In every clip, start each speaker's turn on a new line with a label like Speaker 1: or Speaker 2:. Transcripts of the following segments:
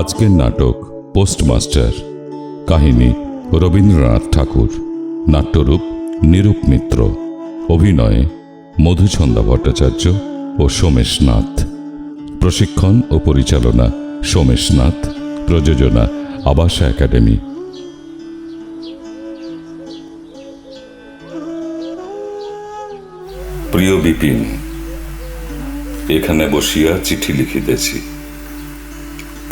Speaker 1: আজকের নাটক পোস্টমাস্টার। কাহিনী রবীন্দ্রনাথ ঠাকুর। নাট্যরূপ নিরূপ মিত্র। অভিনয়ে মধুছন্দা ভট্টাচার্য ও সোমেশ নাথ। প্রশিক্ষণ ও পরিচালনা সোমেশ নাথ। প্রযোজনা আবাসা একাডেমি।
Speaker 2: প্রিয় বিপিন, এখানে বসিয়া চিঠি লিখিতেছি।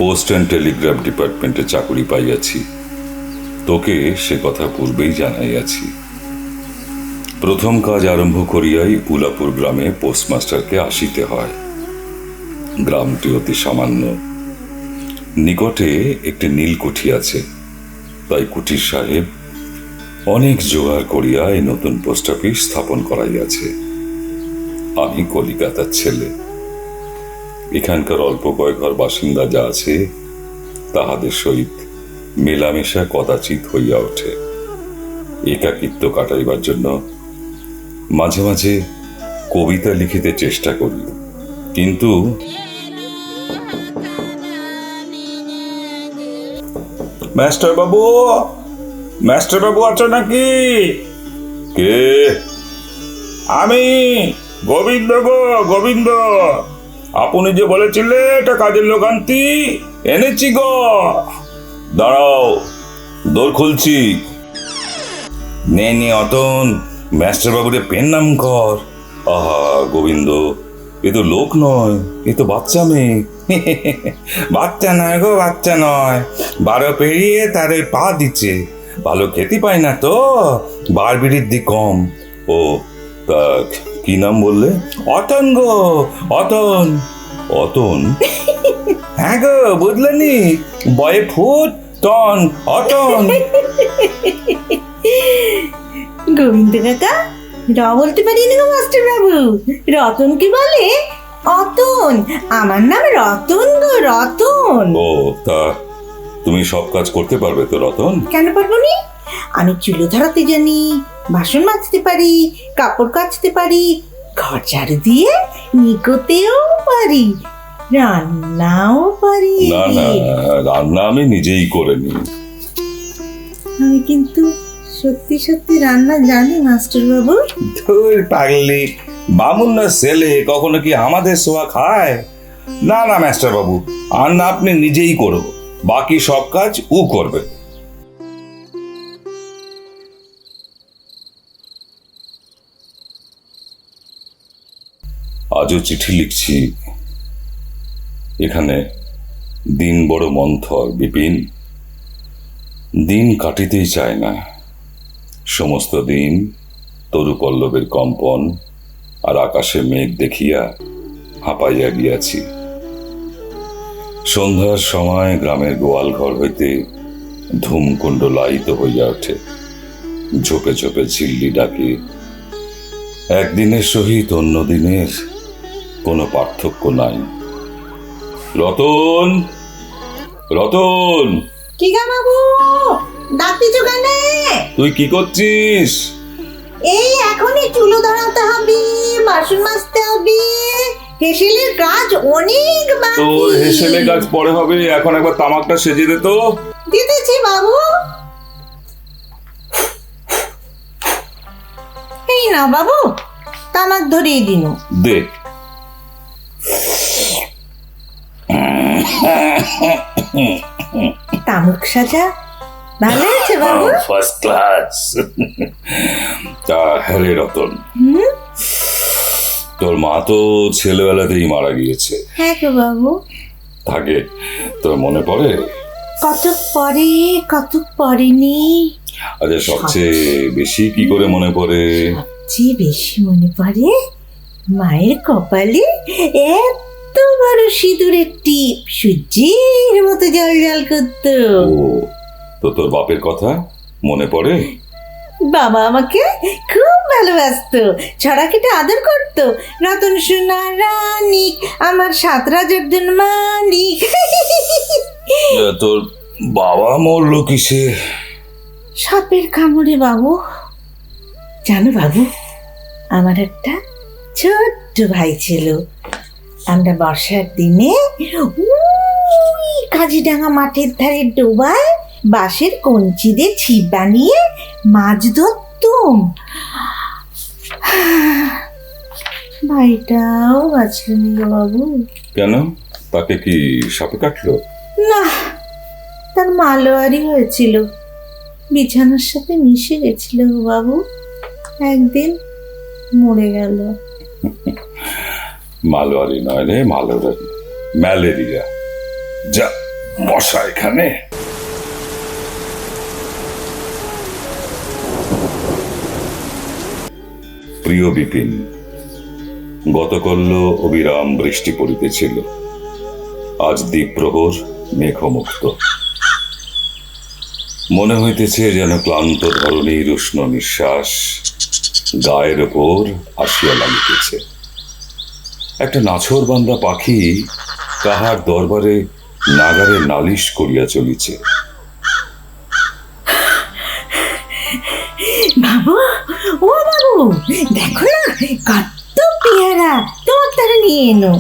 Speaker 2: পোস্ট অ্যান্ড টেলিগ্রাফ ডিপার্টমেন্টে চাকরি পাইয়াছি। তোকে সে কথা পূর্বেই জানাইয়াছি। প্রথম কাজ আরম্ভ করিয়াই উলাপুর গ্রামে পোস্টমাস্টারকে আসিতে হয়। গ্রামটি অতি সামান্য। নিকটে একটি নীলকুঠি আছে। তাই কুঠির সাহেব অনেক জোগাড় করিয়া এই নতুন পোস্ট অফিস স্থাপন করাইয়াছে। আমি কলিকাতার ছেলে। এখানকার অল্প কয়েকঘর বাসিন্দা যা আছে, তাহাদের সহিত মেলামেশা কদাচিৎ হইয়া ওঠে। একাকিত্ব কাটাইবার জন্য মাঝে মাঝে কবিতা লিখিতে চেষ্টা করি। কিন্তু মাস্টার বাবু মাস্টার বাবু আছো নাকি? কে? আমি গোবিন্দ গো গোবিন্দ। আপনি যে বলেছিলে এটা কাজের লোক আনতি, এনেছি গো। দাঁড়াও, দোর খুলছি। নে নে, অতন মাস্টার বাবুরে পেন নাম কর। আহা, গোবিন্দ, এ তো লোক নয়, এ তো বাচ্চা মেয়ে। বাচ্চা নয় গো, বাচ্চা নয়। বারো পেরিয়ে তারে পা দিচ্ছে। ভালো খেতে পায় না তো বার বিড়ির কম। ও, তা কি নাম বললে? অতন গো অতন। অতন? হ্যাঁ গো বুঝলেনি? বয়ে ফুট টন অতন।
Speaker 3: গোবিন্দ কাকা র বলতে পারি না মাস্টার বাবু রতন কি বলে? অতন। আমার নাম রতন গো রতন।
Speaker 2: ও তা তুমি সব কাজ করতে পারবে তো রতন?
Speaker 3: কেন পারব নি? আমি চুলো ধরাতে জানি। বাসন মাজতে পারি কাপড় কাচতে পারি ঘর ঝাড়ু দিয়ে নিকোতেও পারি রান্নাও পারি।
Speaker 2: না না রান্না আমি নিজেই করে নিই।
Speaker 3: আমি কিন্তু সত্যি সত্যি রান্না জানি মাস্টার বাবু
Speaker 2: ধুর পাগলি বামুন না ছেলে কখনো কি আমাদের সোয়া খায়? না না মাস্টার বাবু আর না আপনি নিজেই করো বাকি সব কাজ ও করবে। আজও চিঠি লিখছি। এখানে, দিন বড় মন্থর, বিপিন। দিন কাটিতেই চায় না। সমস্ত দিন তরু পল্লবের কম্পন আর আকাশে মেঘ দেখিয়া হাঁপাইয়া গিয়াছি। সন্ধ্যার সময় গ্রামের গোয়াল ঘর হইতে ধূমকুণ্ড লাইত হইয়া ওঠে। ঝোপে ঝোপে ঝিল্লি ডাকে। একদিনের সহিত অন্য দিনের কোনো পার্থক্য নাই। রতন! রতন!
Speaker 3: কি গা বাবু? ডাকতেছো কেন
Speaker 2: তুই কি করছিস?
Speaker 3: এই এখনই চুলো ধরাতে হবে বাসন মাজতে হবে। হেসেলের কাজ অনেক বাকি।
Speaker 2: তোর হেসেলে গাছ পরে হবে এখন একবার তামাকটা সেজে দে তো।
Speaker 3: দিতেছি বাবু। এই না বাবু তামাক ধরিয়ে দিন।
Speaker 2: দে।
Speaker 3: তামুক সাজা? ভালো আছে বাবু?
Speaker 2: ফার্স্ট ক্লাস তা হ্যারে রতন। তোর মা তো ছেলেবেলাতেই মারা গিয়েছে।
Speaker 3: হ্যাঁ গো বাবু।
Speaker 2: থাকে। তোর মনে পড়ে?
Speaker 3: কত পরে কত পরেনি।
Speaker 2: আচ্ছা সবচেয়ে বেশি কি করে মনে পড়ে?
Speaker 3: যে বেশি মনে পড়ে মায়ের কপালে এত বড় সিঁদুরের টিপ সূর্যের মতো জল জল করতো।
Speaker 2: তো তোর বাপের কথা মনে পড়ে?
Speaker 3: বাবা আমাকে খুব ভালোবাসতো ছড়া কেটে আদর করতো। রতন সোনা রানিক আমার সাত রাজার দিন মানিক
Speaker 2: এ, তোর বাবা মরলো কিসে?
Speaker 3: সাপের কামড়ে বাবু। জানো বাবু আমার একটা ছোট্ট ভাই ছিল। আমরা বর্ষার দিনে কাজিডাঙ্গা মাঠের ধারে ডোবায় বাঁশের কঞ্চি দিয়ে ছিপ বানিয়ে মাছ ধরতুম। ভাইটাও বাঁচলেন গো বাবু।
Speaker 2: কেন? তাকে কি সাপে কাটলো?
Speaker 3: না তার মালোয়ারি হয়েছিল। বিছানার সাথে মিশে গেছিল বাবু। একদিন মরে গেল।
Speaker 2: মালোয়ারি নয় রে মালোয়ারি ম্যালেরিয়া। যা বসা এখানে। প্রিয় বিপিন গতকল্য অবিরাম বৃষ্টি পড়িতেছিল। আজ দ্বীপ্রহর মেঘমুক্ত। মনে হইতেছে যেন ক্লান্ত ধরণীর উষ্ণ নিঃশ্বাস গায়ের ওপর আসিয়া লাগিতেছে। একটা নাছর বান্দা পাখি তাহার দরবারে নাগারে নালিশ করিয়া চলিছে।
Speaker 3: বাবু ও বাবু দেখো না কত পেয়ারা তোমার তারা নিয়ে এনো।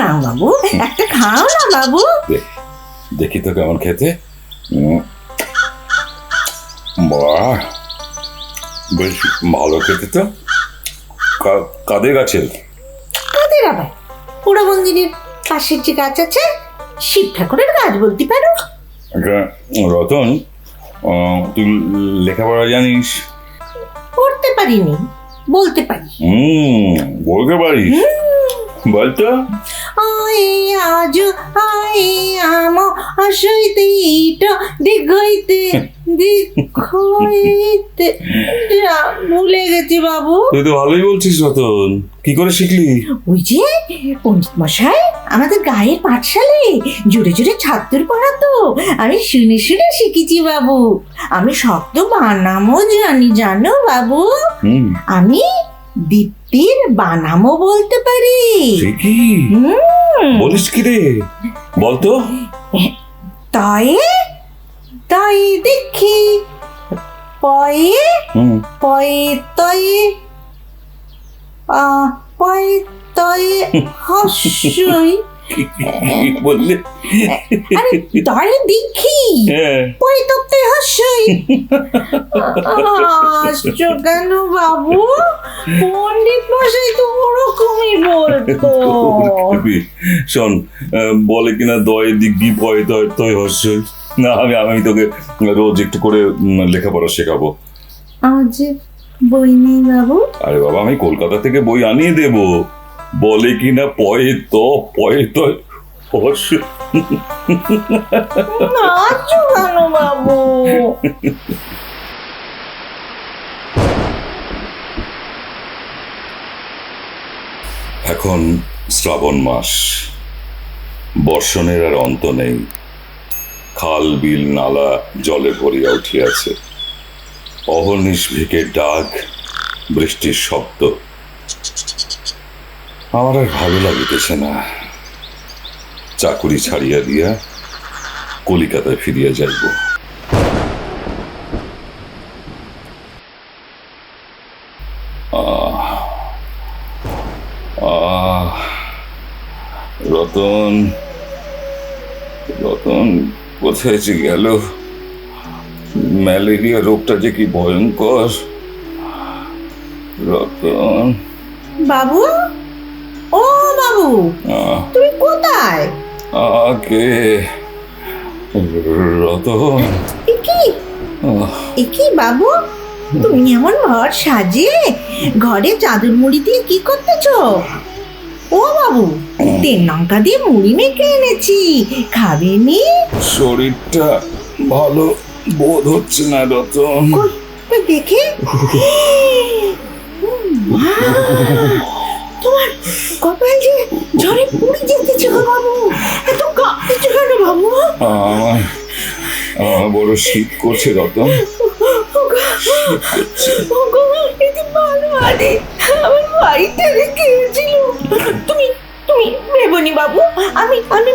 Speaker 3: না বাবু একটা খাও না বাবু।
Speaker 2: দেখি তো কেমন খেতে। বাহ বেশ ভালো খেতে তো? কাদের গাছের
Speaker 3: কাদের আবার? পোড়া মন্দিরের পাশের যে গাছ আছে শিব ঠাকুরের গাছ বলতে পারো।
Speaker 2: আচ্ছা, রতন তুই লেখাপড়া জানিস?
Speaker 3: পড়তে পারিনি বলতে পারি
Speaker 2: হুম বলতে পারিস। বলতো?
Speaker 3: আজ আয় আম আসইতে ইট দিগইতে দিগইতে ভুলে গেছি বাবু।
Speaker 2: তুই তো ভালোই বলছিস রতন। কি করে শিখলি?
Speaker 3: ওই যে পণ্ডিত মশাই আমাদের গায়ের পাঠশালে জোরে জোরে ছাত্র পড়াতো আমি শুনে শুনে শিখেছি বাবু। আমি শব্দ বানামও জানি জানো বাবু? আমি দীপ্তির বানামও বলতে পারি। হুম।
Speaker 2: বলিস কি রে? বলতো।
Speaker 3: তাই? তাই দেখি। পয়ে? পয়ে তয়ে আ পয়ে তয়ে হস্যই
Speaker 2: বললি।
Speaker 3: আরে তাই দেখি।
Speaker 2: হ্যাঁ।
Speaker 3: পয়ে তপ্তে হাসছ কেন বাবু? পণ্ডিত মশাই তো ওরকমই বলতো।
Speaker 2: শোন বলে কিনা দয়ে দিগ্গি পয়ে তয় তয় হস্যই। না আমি আমি তোকে রোজ একটু করে লেখাপড়া শেখাবো।
Speaker 3: আমার যে বই নেই বাবু।
Speaker 2: আরে বাবা আমি কলকাতা থেকে বই আনিয়ে দেব। বলে কিনা পয়ে ত পয়ে
Speaker 3: বাবু?
Speaker 2: এখন শ্রাবণ মাস। বর্ষণের আর অন্ত নেই। খাল বিল নালা জলে ভরিয়া উঠিয়াছে। অহর্নিশ ভেকে ডাক বৃষ্টির শব্দ। আমার আর ভালো লাগিতেছে না। চাকুরি ছাড়িয়া দিয়া কলিকাতায় ফিরিয়া যাইব। রতন রতন, কোথায় যে গেল? ম্যালেরিয়া রোগটা যে কি ভয়ঙ্কর। রতন।
Speaker 3: বাবু? তুমি কোথায়?
Speaker 2: আগে রতন।
Speaker 3: কি? কি বাবু? তুমি এমন ঘর সাজিয়ে ঘরে চাদর মুড়ি দিয়ে কি করতেছো? ও বাবু তেল লঙ্কা দিয়ে মুড়ি মেখে এনেছি। খাবে নি।
Speaker 2: শরীরটা ভালো বোধ হচ্ছে না রতন।
Speaker 3: দেখে? তোমার কপাল যে ঝড়ে পুড়ে যেতেছে গো বাবু এত কাঁপতেছো কেন বাবু?
Speaker 2: আমার বড় শীত করছে রতন
Speaker 3: আমার তুমি তুমি ভেবনি বাবু আমি আমি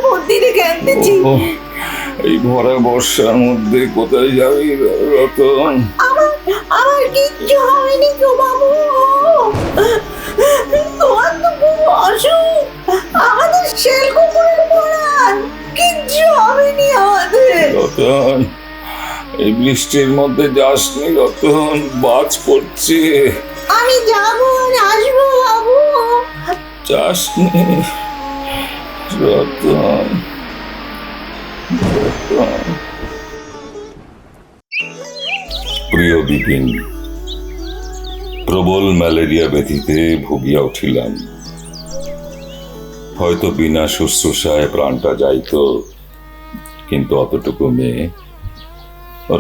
Speaker 2: এই ভরা বর্ষার মধ্যে কোথায় যাবি রতন
Speaker 3: আমার আমার কিচ্ছু হয়নি গো বাবু।
Speaker 2: বৃষ্টির মধ্যে যাসনি রতন বাজ পড়ছে।
Speaker 3: আমি যাব আর আসব বাবু।
Speaker 2: যাসনি রতন রতন। প্রিয় বিপিন প্রবল ম্যালেরিয়া ব্যথিতে ভুগিয়া উঠিলাম। হয়তো বিনা শুশ্রূষায় প্রাণটা যাইত কিন্তু অতটুকু মেয়ে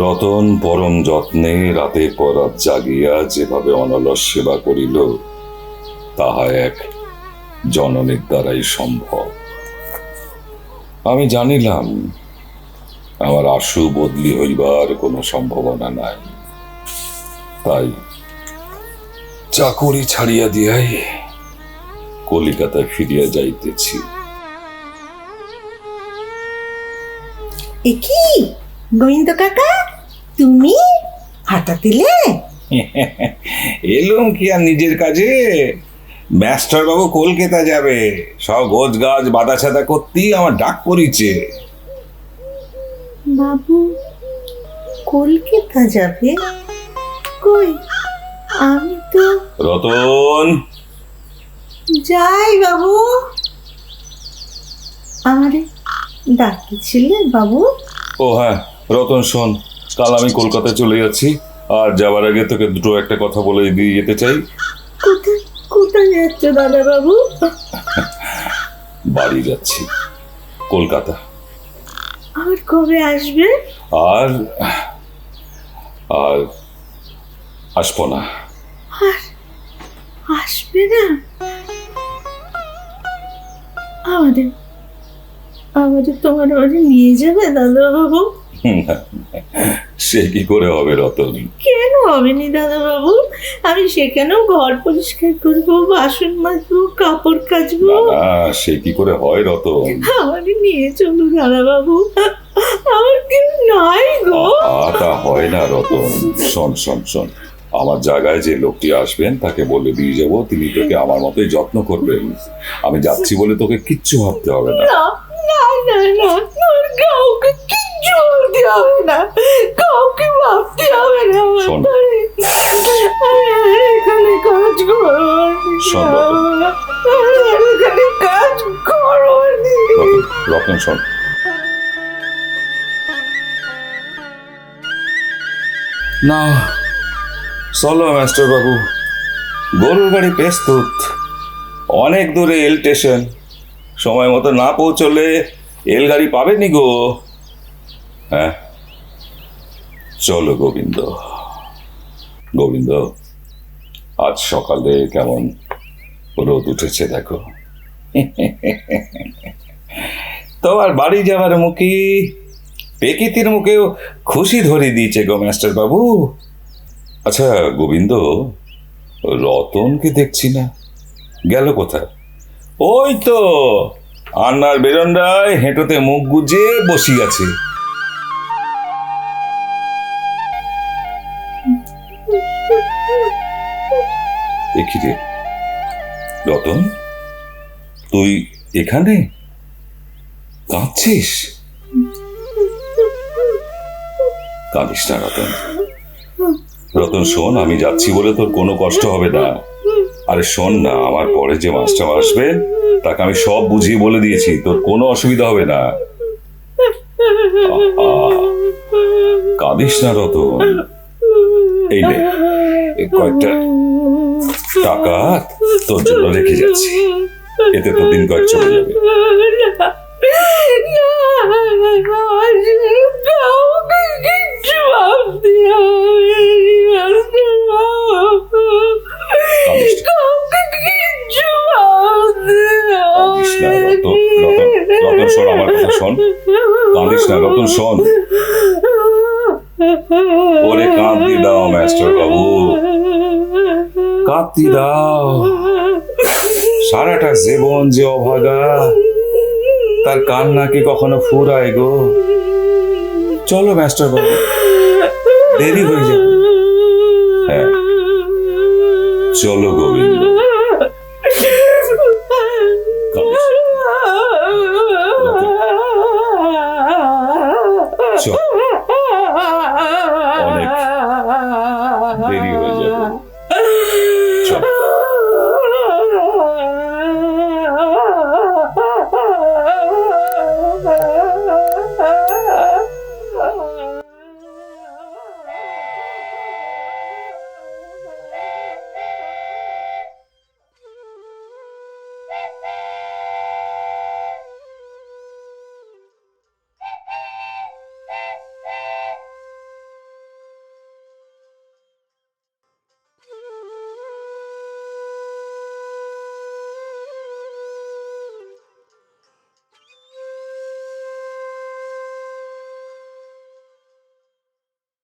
Speaker 2: রতন পরম যত্নে রাতের পর রাত জাগিয়া যেভাবে অনলস সেবা করিল, তাহা এক জননীর দ্বারাই সম্ভব। আমি জানিলাম, আমার আশু বদলি হইবার কোনো সম্ভাবনা নাই। তাই চাকরি ছাড়িয়া দিয়াই কলিকাতায় ফিরিয়া যাইতেছি।
Speaker 3: কি গোবিন্দ কাকা? তুমি হঠাৎ দিলে?
Speaker 4: এলুম কি আর নিজের কাজে? ম্যাস্টার বাবু কলকাতা যাবে। সব গোছ গাছ বাধা ছাদা করতেই আমার ডাক পড়িছে।
Speaker 3: বাবু কলকাতা যাবে? কই? আমি তো
Speaker 2: রতন!
Speaker 3: যাই বাবু। আমারে ডাকিছিলেন বাবু।
Speaker 2: ও হ্যাঁ রতন শোন। কাল আমি কলকাতায় চলে যাচ্ছি আর যাওয়ার আগে তোকে দুটো একটা কথা বলে দিয়ে যেতে চাই।
Speaker 3: কোথায় যাচ্ছ দাদা বাবু
Speaker 2: বাড়ি যাচ্ছি কলকাতা।
Speaker 3: আবার কবে আসবে?
Speaker 2: আর আর আসব না।
Speaker 3: আর আসবে না? আমাদের আমাদের তোমার বাড়ি নিয়ে যাবে দাদা বাবু
Speaker 2: সে কি করে হবে রতন?
Speaker 3: কেন হবে নি দাদা বাবু আমি সেখানেও ঘর পরিষ্কার করব বাসন মাজবো কাপড় কাচবো।
Speaker 2: না সে কি করে হয় রতন?
Speaker 3: আমাকে নিয়ে চলো দাদাবাবু। আমার কেউ নাই গো।
Speaker 2: তা হয় না রতন। শোন শোন শোন। আমার জায়গায় যে লোকটি আসবেন তাকে বলে দিয়ে যাব। তিনি তোকে আমার মতোই যত্ন করবেন। আমি যাচ্ছি বলে তোকে কিচ্ছু ভাবতে হবে না
Speaker 3: না না না কাউকে কিচ্ছু বলতে হবে না কাউকে ভাবতে হবে না আমার
Speaker 2: শোন।
Speaker 3: বাড়ি। আমি আর এখানে কাজ করব
Speaker 2: শোন বাবু।
Speaker 3: এখানে কাজ করব নি।
Speaker 2: রতন রতন শোন না চলো মাস্টার বাবু গরুর গাড়ি প্রস্তুত অনেক দূরে এল স্টেশন সময় মতো না পৌঁছলে এল গাড়ি পাবেনি গো হ্যাঁ? চলো গোবিন্দ। গোবিন্দ, আজ সকালে কেমন রোদ উঠেছে দেখো। তোমার বাড়ি যাওয়ার মুখে পেকিতির মুখেও খুশি ধরে দিয়েছে গো মাস্টার বাবু আচ্ছা গোবিন্দ রতনকে দেখছি না? গেল কোথায়? ওই তো, আন্নার বেরন্ডায় হেঁটোতে মুখ গুজে বসিয়াছে। দেখি রে। রতন, তুই এখানে? কাঁদছিস? কাঁদিস না রতন। রতন, শোন, আমি যাচ্ছি বলে তোর কোনো কষ্ট হবে না। আরে শোন না, আমার পরে যে মাস্টার আসবে, তাকে আমি সব বুঝিয়ে বলে দিয়েছি, তোর কোনো অসুবিধা হবে না। কাঁদিস না রতন। এই কয়েকটা টাকা তোর জন্য রেখে যাচ্ছি। এতে তো দিন কয়েক চলে যাবে। না, রতন শোন ওরে কাঁদি দাও মাস্টার বাবু কাঁদি দাও। সারাটা জীবন যে অভাগা, তার কান্না কি কখনো ফুরায় গো? চলো মাস্টার বাবু, দেরি হয়ে যাবে। হ্যাঁ চলো গোবিন্দ